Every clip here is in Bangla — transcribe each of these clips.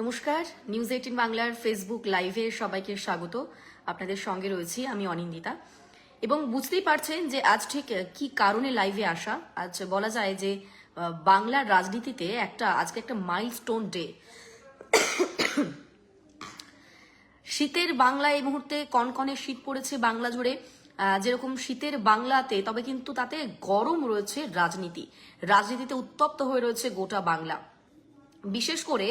নমস্কার নিউজ এইটিন বাংলার ফেসবুক লাইভে সবাইকে স্বাগত। আপনাদের সঙ্গে রয়েছি আমি অনিন্দিতা। এবং বুঝতেই পারছেন যে আজ ঠিক কি কারণে লাইভে আসা? আজ বলা যায় যে বাংলার রাজনীতিতে একটা, আজকে একটা মাইলস্টোন ডে শীতের বাংলা এই মুহূর্তে কনকনে শীত পড়েছে বাংলা জুড়ে। যেরকম শীতের বাংলাতে, তবে কিন্তু তাতে গরম রয়েছে রাজনীতি। রাজনীতিতে উত্তপ্ত হয়ে রয়েছে গোটা বাংলা। বিশেষ করে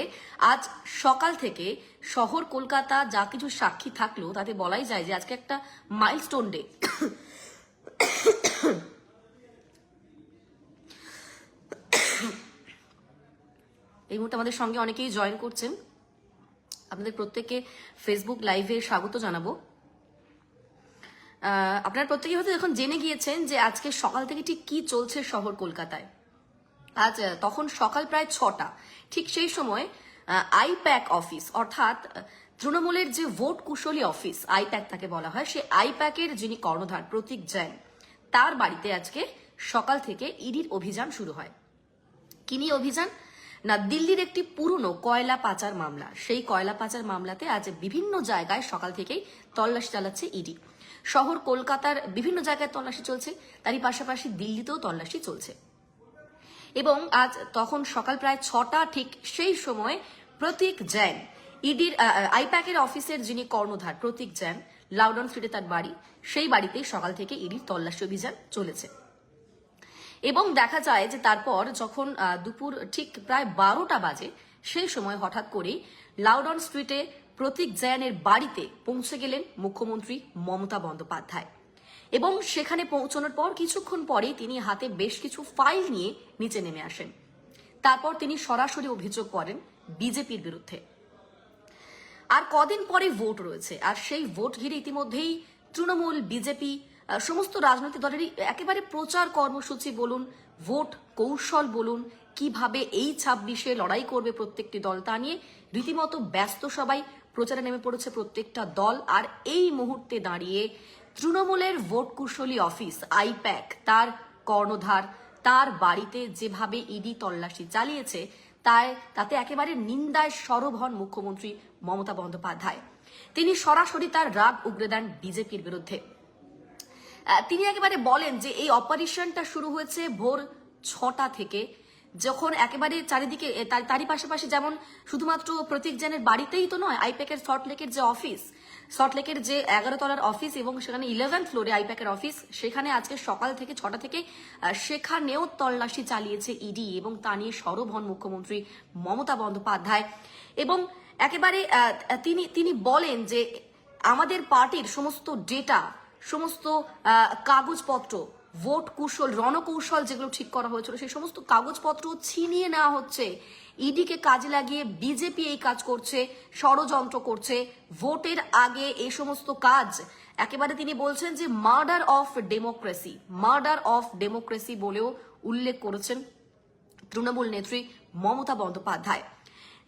আজ সকাল থেকে শহর কলকাতা যা কিছু সাক্ষী থাকল, তাতে বলাই যায় যে আজকে একটা মাইলস্টোন ডে এই মুহূর্তে আমাদের সঙ্গে অনেকেই জয়েন করছেন। আপনাদের প্রত্যেককে ফেসবুক লাইভে স্বাগত জানাব। আপনারা প্রত্যেকেই হয়তো এখন জেনে গিয়েছেন যে আজকে সকাল থেকে ঠিক কি চলছে শহর কলকাতায়। আজ তখন সকাল প্রায় ছটা। ঠিক সেই সময় আইপ্যাক অফিস, অর্থাৎ তৃণমূলের যে ভোট কুশলী অফিস, আইপ্যাক তাকে বলা হয় সেই আইপ্যাকের যিনি কর্ণধার, প্রতীক জৈন, তার বাড়িতে আজকে সকাল থেকে ইডির অভিযান শুরু হয়। কি নিয়ে অভিযান? না, দিল্লির একটি পুরনো কয়লা পাচার মামলা। সেই কয়লা পাচার মামলাতে আজ বিভিন্ন জায়গায় সকাল থেকেই তল্লাশি চালাচ্ছে ইডি। শহর, কলকাতার বিভিন্ন জায়গায় তল্লাশি চলছে। তারই পাশাপাশি দিল্লিতেও তল্লাশি চলছে। এবং আজ তখন সকাল প্রায় ছটা, ঠিক সেই সময় প্রতীক জৈন, ইডির আইপ্যাকের অফিসের যিনি কর্ণধার, প্রতীক জৈন, লাউডন স্ট্রিটে তার বাড়ি। সেই বাড়িতেই সকাল থেকে ইডির তল্লাশি অভিযান চলেছে। এবং দেখা যায় যে তারপর যখন দুপুর ঠিক প্রায় বারোটা বাজে, সেই সময় হঠাৎ করেই লাউডন স্ট্রিটে প্রতীক জয়ানের বাড়িতে পৌঁছে গেলেন মুখ্যমন্ত্রী মমতা বন্দ্যোপাধ্যায়। এবং সেখানে পৌঁছানোর পর কিছুক্ষণ পরেই তিনি হাতে বেশ কিছু ফাইল নিয়ে নিচে নেমে আসেন। তারপর তিনি সরাসরি অভিযোগ করেন বিজেপির বিরুদ্ধে। আর কদিন পরে ভোট রয়েছে, আর সেই ভোট ঘিরে ইতিমধ্যেই তৃণমূল, বিজেপি সমস্ত রাজনৈতিক দলেরই একেবারে প্রচার কর্মসূচি বলুন, ভোট কৌশল বলুন, কীভাবে এই ছাব্বিশে লড়াই করবে প্রত্যেকটি দল তা নিয়ে রীতিমতো ব্যস্ত সবাই প্রচারে নেমে পড়েছে প্রত্যেকটা দল। আর এই মুহূর্তে দাঁড়িয়ে তৃণমূলের ভোট কুশলী অফিস, আইপ্যাক, তার কর্ণধার, তার বাড়িতে যেভাবে ইডি তল্লাশি চালিয়েছে, তাই তাতে একেবারে নিন্দায় সরব হন মুখ্যমন্ত্রী মমতা বন্দ্যোপাধ্যায়। তিনি সরাসরি তার রাগ উগরে দেন বিজেপির বিরুদ্ধে। তিনি একেবারে বলেন যে এই অপারেশনটা শুরু হয়েছে ভোর ছটা থেকে। যখন একেবারে চারিদিকে তার- তারই পাশাপাশি যেমন শুধুমাত্র প্রতীক জেনের বাড়িতেই তো নয়, আইপ্যাকের সল্টলেকের যে অফিস সল্টলেকের যে এগারো তলার অফিস এবং সেখানে ইলেভেন ফ্লোরে আইপ্যাকের অফিস, সেখানে আজকে সকাল থেকে ছটা থেকে সেখানেও তল্লাশি চালিয়েছে ইডি এবং তা নিয়ে সরব হন মুখ্যমন্ত্রী মমতা বন্দ্যোপাধ্যায়। এবং একেবারে তিনি তিনি বলেন যে আমাদের পার্টির সমস্ত ডেটা, সমস্ত কাগজপত্র ভোট কৌশল, রণকৌশল যেগুলো ঠিক করা হয়েছিল, সেই সমস্ত কাগজপত্র ছিনিয়ে নেওয়া হচ্ছে। ইডিকে কাজে লাগিয়ে বিজেপি এই কাজ করছে, ষড়যন্ত্র করছে। ভোটের আগে এই সমস্ত কাজ, একেবারে তিনি বলছেন যে murder of democracy murder of democracy বলেও উল্লেখ করেছেন তৃণমূল নেত্রী মমতা বন্দ্যোপাধ্যায়।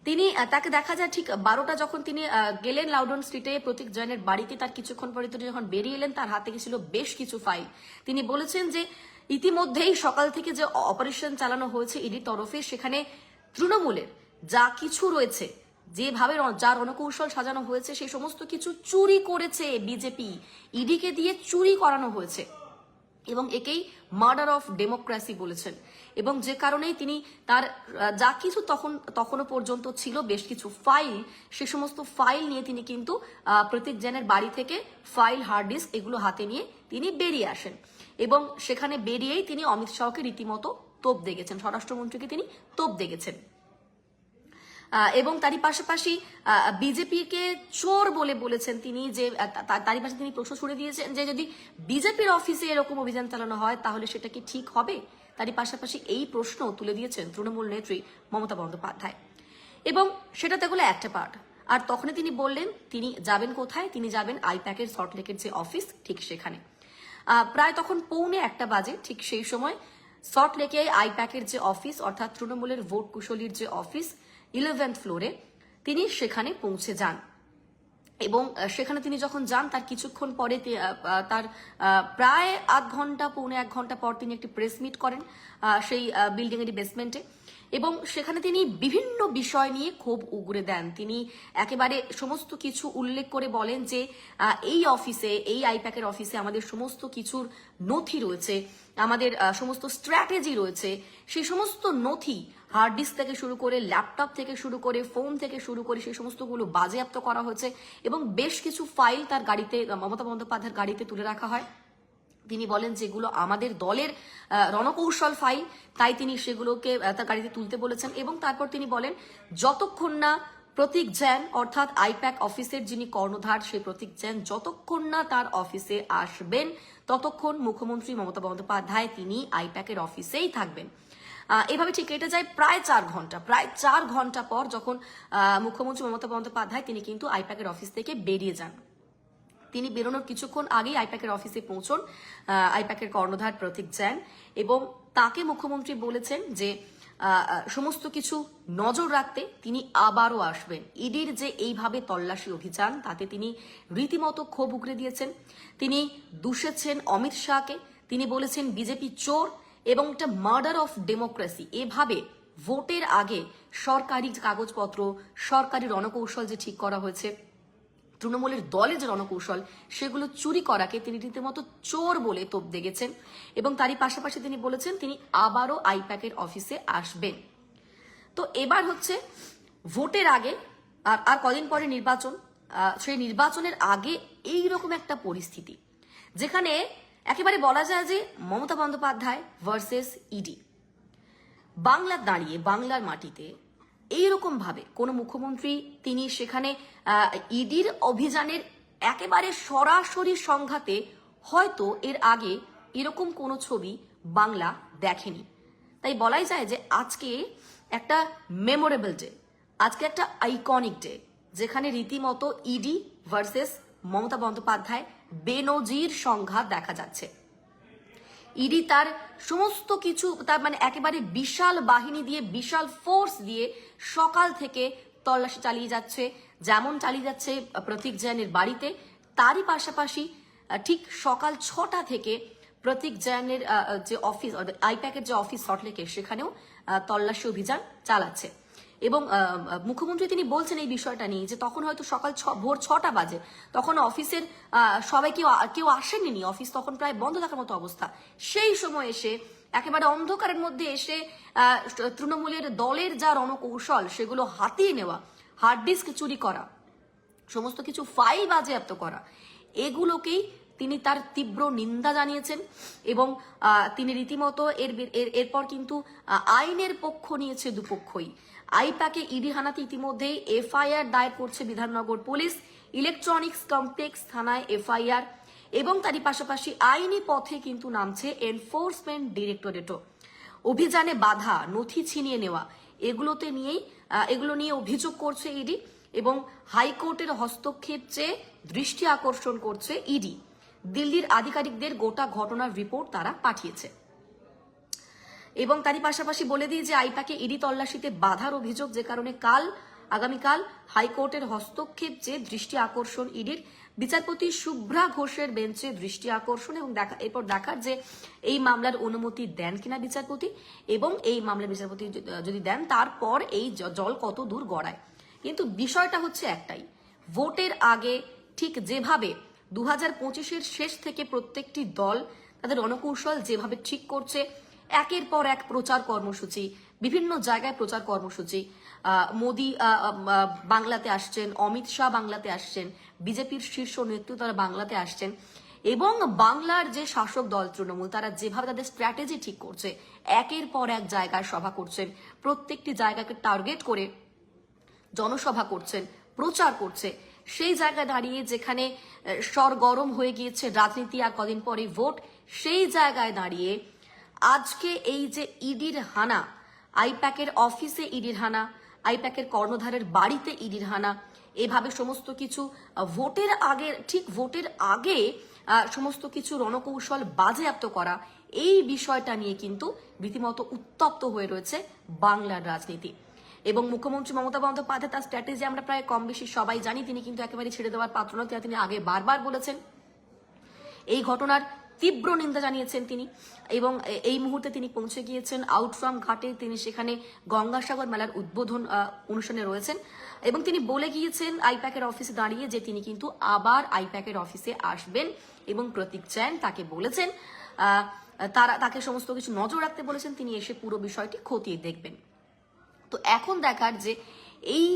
তিনি তাকে দেখা যায় ঠিক বারোটা যখন তিনি গেলেন লাউডন স্ট্রিটে, প্রতীক জৈনের বাড়িতে তার কিছুক্ষণ পরে তিনি যখন বেরিয়ে এলেন, তার হাতে ছিল বেশ কিছু ফাইল। তিনি বলেছেন যে, ইতিমধ্যেই সকাল থেকে যে অপারেশন চালানো হয়েছে ইডির তরফে, সেখানে তৃণমূলের যা কিছু রয়েছে, যেভাবে যা রণকৌশল সাজানো হয়েছে সেই সমস্ত কিছু চুরি করেছে বিজেপি। ইডিকে দিয়ে চুরি করানো হয়েছে। এবং একেই মার্ডার অফ ডেমোক্রেসি বলেছেন। এবং যে কারণেই তিনি তার যা কিছু তখন তখনও পর্যন্ত ছিল, বেশ কিছু ফাইল, সে সমস্ত ফাইল নিয়ে তিনি কিন্তু প্রতীক জেনের বাড়ি থেকে ফাইল, হার্ড ডিস্ক এগুলো হাতে নিয়ে তিনি বেরিয়ে আসেন। এবং সেখানে বেরিয়েই তিনি অমিত শাহকে রীতিমতো তোপ দেখেছেন, স্বরাষ্ট্রমন্ত্রীকে তিনি তোপ দেখেছেন। এবং তারই পাশাপাশি বিজেপিকে চোর বলে বলেছেন তিনি যে তারই পাশে তিনি প্রশ্ন ছুড়ে দিয়েছেন যে যদি বিজেপির অফিসে এরকম অভিযান চালানো হয়, তাহলে সেটা কি ঠিক হবে? তারই পাশাপাশি এই প্রশ্ন তুলে দিয়েছেন তৃণমূল নেত্রী মমতা বন্দ্যোপাধ্যায়। এবং সেটাতে হলো একটা পার্ট আর তখনই তিনি বললেন, তিনি যাবেন কোথায়? তিনি যাবেন আইপ্যাকের সল্টলেকের যে অফিস, ঠিক সেখানে। প্রায় তখন পৌনে একটা বাজে, ঠিক সেই সময় সল্ট লেকে আইপ্যাকের যে অফিস অর্থাৎ তৃণমূলের ভোট কুশলীর যে অফিস ইলেভেন্থ ফ্লোরে তিনি সেখানে পৌঁছে যান। এবং সেখানে তিনি যখন যান, তার কিছুক্ষণ পরে তার প্রায় আধ ঘণ্টা, পৌনে এক ঘণ্টা পর তিনি একটি প্রেস মিট করেন সেই বিল্ডিং এর বেসমেন্টে এবং সেখানে তিনি বিভিন্ন বিষয় নিয়ে ক্ষোভ উগরে দেন। তিনি একেবারে সমস্ত কিছু উল্লেখ করে বলেন যে এই অফিসে, এই আইপ্যাকের অফিসে আমাদের সমস্ত কিছুর নথি রয়েছে, আমাদের সমস্ত স্ট্র্যাটেজি রয়েছে। সেই সমস্ত নথি হার্ড ডিস্ক থেকে শুরু করে ল্যাপটপ থেকে শুরু করে ফোন থেকে শুরু করে সেই সমস্তগুলো বাজেয়াপ্ত করা হয়েছে এবং বেশ কিছু ফাইল তার গাড়িতে, মমতা বন্দ্যোপাধ্যায়ের গাড়িতে তুলে রাখা হয়। তিনি বলেন যেগুলো আমাদের দলের রণকৌশল ফাইল, তাই তিনি সেগুলোকে তার গাড়িতে তুলতে বলেছেন। এবং তারপর তিনি বলেন, যতক্ষণ না প্রতীক জ্যান অর্থাৎ আইপ্যাক অফিসের যিনি কর্ণধার, সেই প্রতীক জ্যান যতক্ষণ না তার অফিসে আসবেন, ততক্ষণ মুখ্যমন্ত্রী মমতা বন্দ্যোপাধ্যায় তিনি আইপ্যাকের অফিসেই থাকবেন। এভাবে ঠিক কেটে যায় প্রায় চার ঘণ্টা। প্রায় চার ঘণ্টা পর যখন মুখ্যমন্ত্রী মমতা বন্দ্যোপাধ্যায় তিনি কিন্তু আইপ্যাকের অফিস থেকে বেরিয়ে যান। তিনি বেরোনোর কিছুক্ষণ আগেই আইপ্যাকের অফিসে পৌঁছন আইপ্যাকের কর্ণধার প্রতীক জ্যান এবং তাকে মুখ্যমন্ত্রী বলেছেন যে সমস্ত কিছু নজর রাখতে তিনি আবারও আসবেন। ইডির যে এইভাবে তল্লাশি অভিযান, তাতে তিনি রীতিমতো ক্ষোভ উগরে দিয়েছেন। তিনি দুষেছেন অমিত শাহকে, তিনি বলেছেন বিজেপি চোর এবং একটা মার্ডার অফ ডেমোক্রেসি এভাবে ভোটের আগে সরকারি কাগজপত্র, সরকারি রণকৌশল যে ঠিক করা হয়েছে তৃণমূলের দলে যে রণকৌশল, সেগুলো চুরি করাকে তিনি রীতিমতো চোর বলে তোপ দেগেছেন এবং তারই পাশাপাশি তিনি বলেছেন তিনি আবারও আইপ্যাকের অফিসে আসবেন। তো এবার হচ্ছে ভোটের আগে আর আর কদিন পরে নির্বাচন সেই নির্বাচনের আগে এই রকম একটা পরিস্থিতি, যেখানে একেবারে বলা যায় যে মমতা বন্দ্যোপাধ্যায় ভার্সেস ইডি বাংলা দাঁড়িয়ে, বাংলার মাটিতে এইরকম ভাবে কোনো মুখ্যমন্ত্রী, তিনি সেখানে ইডির অভিযানের একেবারে সরাসরি সংঘাতে হয়তো এর আগে এরকম কোনো ছবি বাংলা দেখেনি। তাই বলাই যায় যে আজকে একটা মেমোরেবল ডে আজকে একটা আইকনিক ডে যেখানে রীতিমতো ইডি ভার্সেস মমতা বন্দ্যোপাধ্যায়, বেনজির সংঘাত দেখা যাচ্ছে। ইডি তার সমস্ত কিছু, তার মানে একেবারে বিশাল বাহিনী দিয়ে, বিশাল ফোর্স দিয়ে সকাল থেকে তল্লাশি চালিয়ে যাচ্ছে। যেমন চালিয়ে যাচ্ছে প্রতীক জৈনের বাড়িতে, তারই পাশাপাশি ঠিক সকাল ছটা থেকে প্রতীক জৈনের যে অফিস আইপ্যাকের যে অফিস সল্টলেকে সেখানেও তল্লাশি অভিযান চালাচ্ছে। এবং মুখ্যমন্ত্রী তিনি বলছেন এই বিষয়টা নিয়ে যে তখন হয়তো সকাল ছ, ভোর ছটা বাজে। তখন অফিসের সবাই কেউ কেউ আসেনি অফিস তখন প্রায় বন্ধ থাকার মতো অবস্থা। সেই সময় এসে একেবারে অন্ধকারের মধ্যে এসে তৃণমূলের দলের যা রণকৌশল সেগুলো হাতিয়ে নেওয়া, হার্ড ডিস্ক চুরি করা, সমস্ত কিছু ফাইল বাজেয়াপ্ত করা, এগুলোকেই তিনি তার তীব্র নিন্দা জানিয়েছেন এবং তিনি রীতিমতো এর এর- এরপর কিন্তু আইনের পক্ষ নিয়েছে দুপক্ষই। আইপ্যাকে ইডি হানাতে ইতিমধ্যেই এফআইআর দায়ের করছে বিধাননগর পুলিশ। ইলেকট্রনিক্স কমপ্লেক্স থানায় এফআইআর। এবং তারই পাশাপাশি আইনি পথে কিন্তু নামছে এনফোর্সমেন্ট ডিরেক্টরেটও। অভিযানে বাধা, নথি ছিনিয়ে নেওয়া, এগুলোতে নিয়েই এগুলো নিয়ে অভিযোগ করছে ইডি এবং হাইকোর্টের হস্তক্ষেপ চেয়ে দৃষ্টি আকর্ষণ করছে ইডি। দিল্লির আধিকারিকদের গোটা ঘটনার রিপোর্ট তারা পাঠিয়েছে। এবং তারই পাশাপাশি বলে দিই যে আইপ্যাকে ইডি তল্লাশিতে বাধার অভিযোগ যে কারণে কাল, আগামীকাল হাইকোর্টের হস্তক্ষেপ যে দৃষ্টি আকর্ষণ ইডির, বিচারপতি শুভ্রা ঘোষের বেঞ্চে দৃষ্টি আকর্ষণ এবং দেখা, এরপর দেখার যে এই মামলার অনুমতি দেন কিনা বিচারপতি এবং এই মামলার বিচারপতি যদি দেন, তারপর এই জল কত দূর গড়ায়। কিন্তু বিষয়টা হচ্ছে একটাই, ভোটের আগে ঠিক যেভাবে দু হাজার পঁচিশের শেষ থেকে প্রত্যেকটি দল তাদের রণকৌশল যেভাবে ঠিক করছে একের পর এক প্রচার কর্মসূচি, বিভিন্ন জায়গায় প্রচার কর্মসূচি। মোদি বাংলাতে আসছেন, অমিত শাহ বাংলাতে আসছেন, বিজেপির শীর্ষ নেতৃত্ব তারা বাংলাতে আসছেন এবং বাংলার যে শাসক দল তৃণমূল, তারা যেভাবে তাদের স্ট্র্যাটেজি ঠিক করছে, একের পর এক জায়গায় সভা করছেন, প্রত্যেকটি জায়গাকে টার্গেট করে জনসভা করছেন, প্রচার করছে। সেই জায়গায় দাঁড়িয়ে যেখানে সরগরম হয়ে গিয়েছে, রাজনীতি আর কদিন পরে ভোট, সেই জায়গায় দাঁড়িয়ে আজকে এই যে ইডির হানা, আইপ্যাকের অফিসে ইডির হানা, আইপ্যাকের কর্ণধারের বাড়িতে ইডির হানা, এভাবে সমস্ত কিছু ভোটের আগে, ঠিক ভোটের আগে সমস্ত কিছু রণকৌশল বাজেয়াপ্ত করা, এই বিষয়টা নিয়ে কিন্তু রীতিমতো উত্তপ্ত হয়ে রয়েছে বাংলার রাজনীতি। এবং মুখ্যমন্ত্রী মমতা বন্দ্যোপাধ্যায় তার স্ট্র্যাটেজি আমরা প্রায় কম বেশি সবাই জানি, তিনি কিন্তু একেবারে ছেড়ে দেওয়ার পাত্র নয় তিনি আগে বারবার বলেছেন, এই ঘটনার তীব্র নিন্দা জানিয়েছেন তিনি। এবং এই মুহূর্তে তিনি পৌঁছে গিয়েছেন আউটফ্রাম ঘাটে। তিনি সেখানে গঙ্গাসাগর মেলার উদ্বোধন অনুষ্ঠানে রয়েছেন। এবং তিনি বলে গিয়েছেন আইপ্যাকের অফিসে দাঁড়িয়ে যে তিনি কিন্তু আবার আইপ্যাকের অফিসে আসবেন এবং প্রতীক চ্যান তাকে বলেছেন। তারা, তাকে সমস্ত কিছু নজর রাখতে বলেছেন। তিনি এসে পুরো বিষয়টি খতিয়ে দেখবেন। তো এখন দেখার যে এই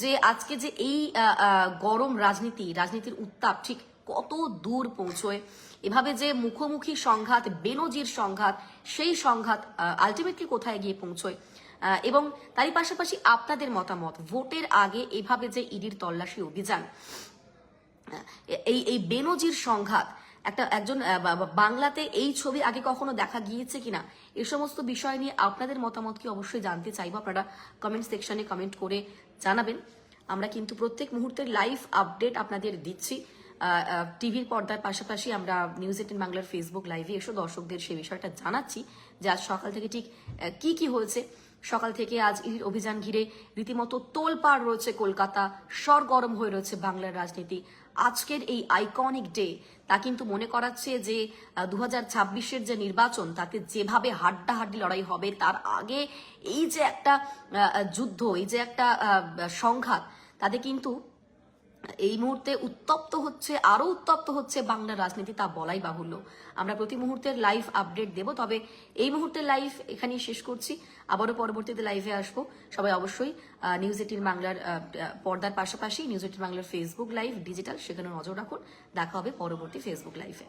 যে আজকে যে এই গরম রাজনীতি, রাজনীতির উত্তাপ, ঠিক কত দূর পৌঁছয়। এভাবে যে মুখোমুখি সংঘাত, বেনজির সংঘাত, সেই সংঘাত আলটিমেটলি কোথায় গিয়ে পৌঁছয়? এবং তারই পাশাপাশি আপনাদের মতামত, ভোটের আগে এভাবে যে ইডির তল্লাশি অভিযান এই এই বেনজির সংঘাত, একটা, একজন বাংলাতে এই ছবি আগে কখনো দেখা গিয়েছে কিনা, এ সমস্ত বিষয় নিয়ে আপনাদের মতামত কি অবশ্যই জানতে চাইব। আপনারা কমেন্ট সেকশনে কমেন্ট করে জানাবেন। আমরা কিন্তু প্রত্যেক মুহূর্তের লাইভ আপডেট আপনাদের দিচ্ছি। টিভির পর্দার পাশাপাশি আমরা নিউজ এইটিন বাংলার ফেসবুক লাইভে এসে দর্শকদের সেই বিষয়টা জানাচ্ছি যে আজ সকাল থেকে ঠিক কি কি হয়েছে? সকাল থেকে আজ ইডির অভিযান ঘিরে রীতিমতো তোলপাড় রয়েছে কলকাতা, সরগরম হয়ে রয়েছে বাংলার রাজনীতি। আজকের এই আইকনিক ডে তা কিন্তু মনে করাচ্ছে যে দু হাজার যে নির্বাচন, তাতে যেভাবে হাড্ডাহাড্ডি লড়াই হবে, তার আগে এই যে একটা যুদ্ধ, এই যে একটা সংঘাত, তাতে কিন্তু এই মুহূর্তে উত্তপ্ত হচ্ছে, আরও উত্তপ্ত হচ্ছে বাংলার রাজনীতি, তা বলাই বাহুল্য। আমরা প্রতি মুহূর্তের লাইভ আপডেট দেব, তবে এই মুহূর্তের লাইভ এখানেই শেষ করছি। আবারও পরবর্তীতে লাইভে আসব। সবাই অবশ্যই নিউজ এটিন বাংলার পর্দার পাশাপাশি নিউজ এটিন বাংলার ফেসবুক লাইভ ডিজিটাল সেখানে নজর রাখুন। দেখা হবে পরবর্তী ফেসবুক লাইভে